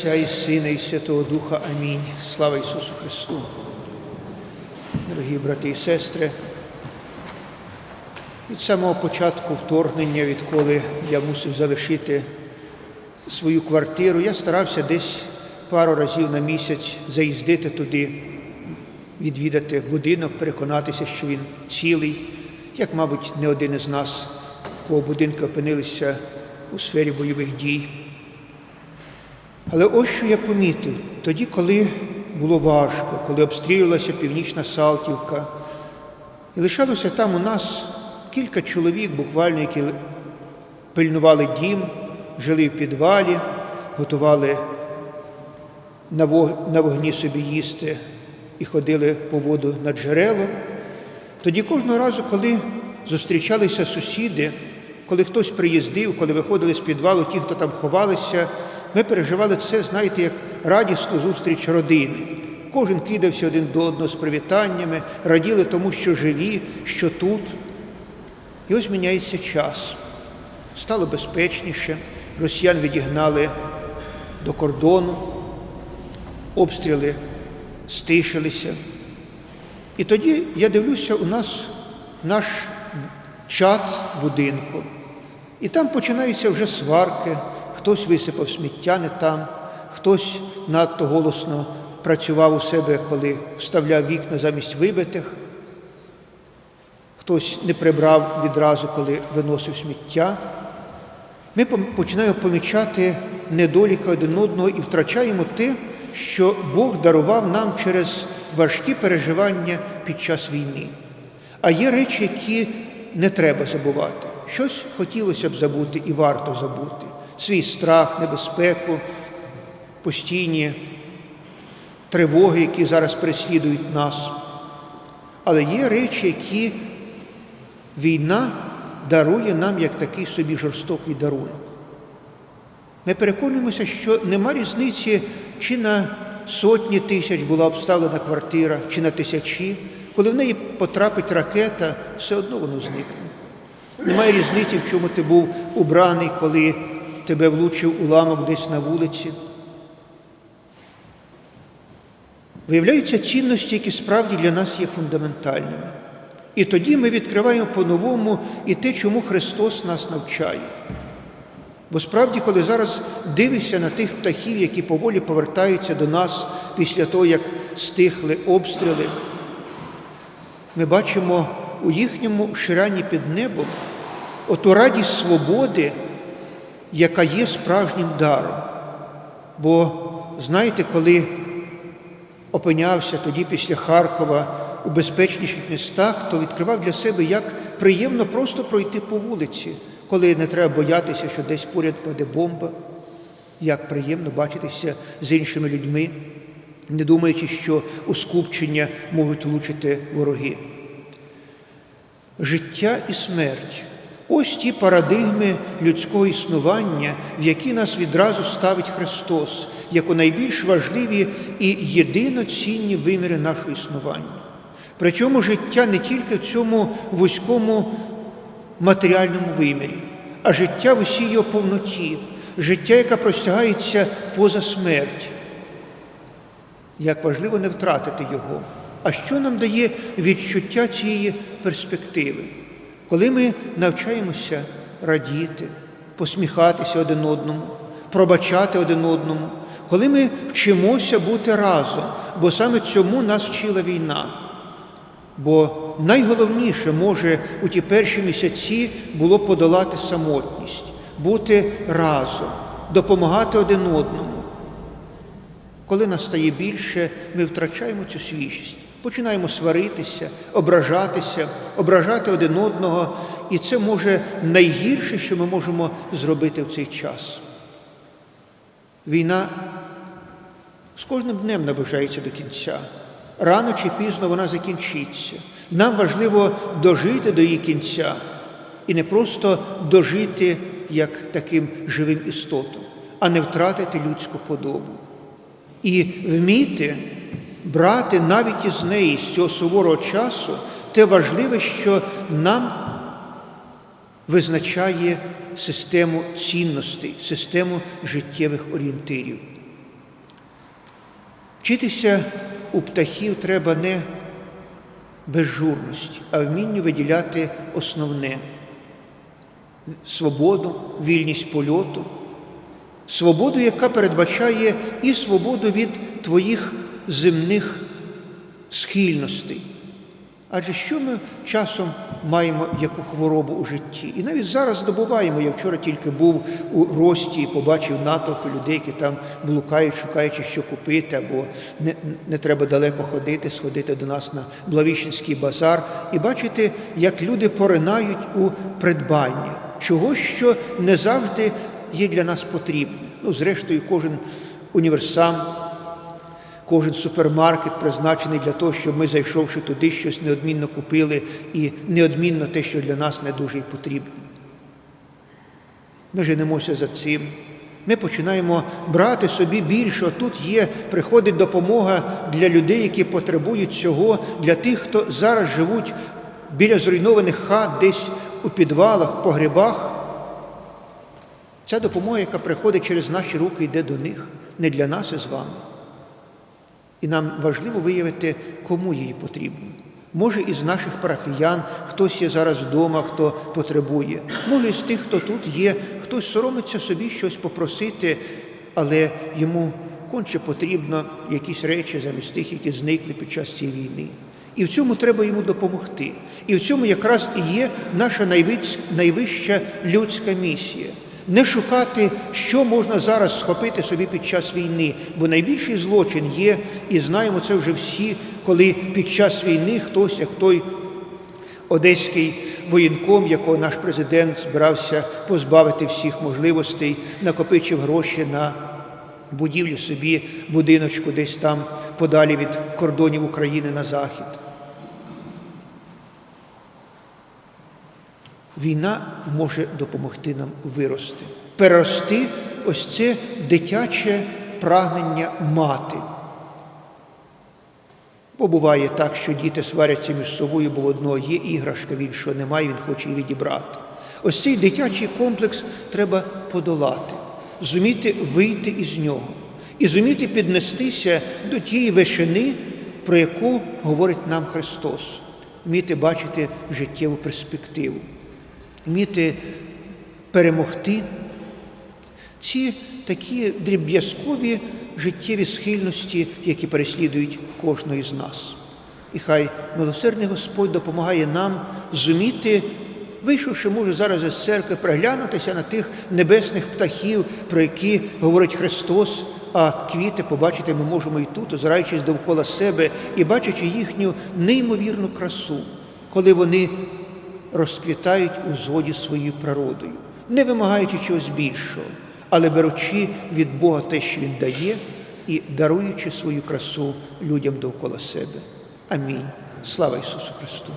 Отця і Сина, і Святого Духа. Амінь. Слава Ісусу Христу. Дорогі брати і сестри, від самого початку вторгнення, відколи я мусив залишити свою квартиру, я старався десь пару разів на місяць заїздити туди, відвідати будинок, переконатися, що він цілий, як, мабуть, не один із нас, кого будинки опинилися у сфері бойових дій. Але ось що я помітив, тоді, коли було важко, коли обстрілювалася північна Салтівка, і лишалося там у нас кілька чоловік, буквально, які пильнували дім, жили в підвалі, готували на вогні собі їсти і ходили по воду на джерело. Тоді кожного разу, коли зустрічалися сусіди, коли хтось приїздив, коли виходили з підвалу, ті, хто там ховалися, ми переживали це, знаєте, як радісну зустріч родини. Кожен кидався один до одного з привітаннями, раділи тому, що живі, що тут. І ось міняється час. Стало безпечніше, росіян відігнали до кордону, обстріли стишилися. І тоді я дивлюся, у нас наш чат будинку. І там починаються вже сварки, хтось висипав сміття не там, хтось надто голосно працював у себе, коли вставляв вікна замість вибитих, хтось не прибрав відразу, коли виносив сміття. Ми починаємо помічати недоліки один одного і втрачаємо те, що Бог дарував нам через важкі переживання під час війни. А є речі, які не треба забувати. Щось хотілося б забути і варто забути. Свій страх, небезпеку, постійні тривоги, які зараз переслідують нас. Але є речі, які війна дарує нам як такий собі жорстокий дарунок. Ми переконуємося, що нема різниці, чи на сотні тисяч була обставлена квартира, чи на тисячі. Коли в неї потрапить ракета, все одно воно зникне. Немає різниці, в чому ти був убраний, коли тебе влучив уламок десь на вулиці. Виявляються цінності, які справді для нас є фундаментальними. І тоді ми відкриваємо по-новому і те, чому Христос нас навчає. Бо справді, коли зараз дивишся на тих птахів, які поволі повертаються до нас після того, як стихли обстріли, ми бачимо у їхньому ширанні під небом оту радість свободи, яка є справжнім даром. Бо знаєте, коли опинявся тоді після Харкова у безпечніших містах, то відкривав для себе, як приємно просто пройти по вулиці, коли не треба боятися, що десь поряд паде бомба, як приємно бачитися з іншими людьми, не думаючи, що у скупчення можуть влучити вороги. Життя і смерть ось ті парадигми людського існування, в які нас відразу ставить Христос, як у найбільш важливі і єдиноцінні виміри нашого існування. Причому життя не тільки в цьому вузькому матеріальному вимірі, а життя в усій його повноті, життя, яке простягається поза смерть. Як важливо не втратити його. А що нам дає відчуття цієї перспективи? Коли ми навчаємося радіти, посміхатися один одному, пробачати один одному, коли ми вчимося бути разом, бо саме цьому нас вчила війна. Бо найголовніше може у ті перші місяці було подолати самотність, бути разом, допомагати один одному. Коли нас стає більше, ми втрачаємо цю свіжість, починаємо сваритися, ображатися, ображати один одного, і це може найгірше, що ми можемо зробити в цей час. Війна з кожним днем наближається до кінця. Рано чи пізно вона закінчиться. Нам важливо дожити до її кінця і не просто дожити як таким живим істотом, а не втратити людську подобу. І вміти брати навіть із неї з цього суворого часу те важливе, що нам визначає систему цінностей, систему життєвих орієнтирів. Вчитися у птахів треба не безжурності, а вмінню виділяти основне свободу, вільність польоту, свободу, яка передбачає і свободу від твоїх земних схильностей. Адже що ми часом маємо яку хворобу у житті? І навіть зараз здобуваємо. Я вчора тільки був у рості і побачив натовпи людей, які там блукають, шукаючи, що купити, або не, не треба далеко ходити, сходити до нас на Блавіщенський базар і бачити, як люди поринають у придбання чогось, що не завжди є для нас потрібне. Ну, зрештою, кожен універсам. Кожен супермаркет призначений для того, щоб ми, зайшовши туди, щось неодмінно купили і неодмінно те, що для нас не дуже й потрібно. Ми женемося за цим. Ми починаємо брати собі більше. Тут є, приходить допомога для людей, які потребують цього, для тих, хто зараз живуть біля зруйнованих хат, десь у підвалах, погребах. Ця допомога, яка приходить через наші руки, йде до них, не для нас із вами. І нам важливо виявити, кому її потрібно. Може, із наших парафіян хтось є зараз вдома, хто потребує. Може, із тих, хто тут є, хтось соромиться собі щось попросити, але йому конче потрібно якісь речі замість тих, які зникли під час цієї війни. І в цьому треба йому допомогти. І в цьому якраз і є наша найвища людська місія не шукати, що можна зараз схопити собі під час війни, бо найбільший злочин є, і знаємо це вже всі, коли під час війни хтось, як той одеський воєнком, якого наш президент збирався позбавити всіх можливостей, накопичив гроші на будівлю собі будиночку, десь там подалі від кордонів України на захід. Війна може допомогти нам вирости, перерости ось це дитяче прагнення мати. Бо буває так, що діти сваряться між собою, бо в одного є іграшка, в іншого немає, він хоче її відібрати. Ось цей дитячий комплекс треба подолати, зуміти вийти із нього і зуміти піднестися до тієї вишини, про яку говорить нам Христос, вміти бачити життєву перспективу вміти перемогти ці такі дріб'язкові життєві схильності, які переслідують кожного з нас. І хай милосердний Господь допомагає нам зуміти, вийшовши, може, зараз із церкви, приглянутися на тих небесних птахів, про які говорить Христос, а квіти побачити ми можемо і тут, озираючись довкола себе і бачачи їхню неймовірну красу, коли вони розквітають у згоді своєю природою, не вимагаючи чогось більшого, але беручи від Бога те, що Він дає, і даруючи свою красу людям довкола себе. Амінь. Слава Ісусу Христу!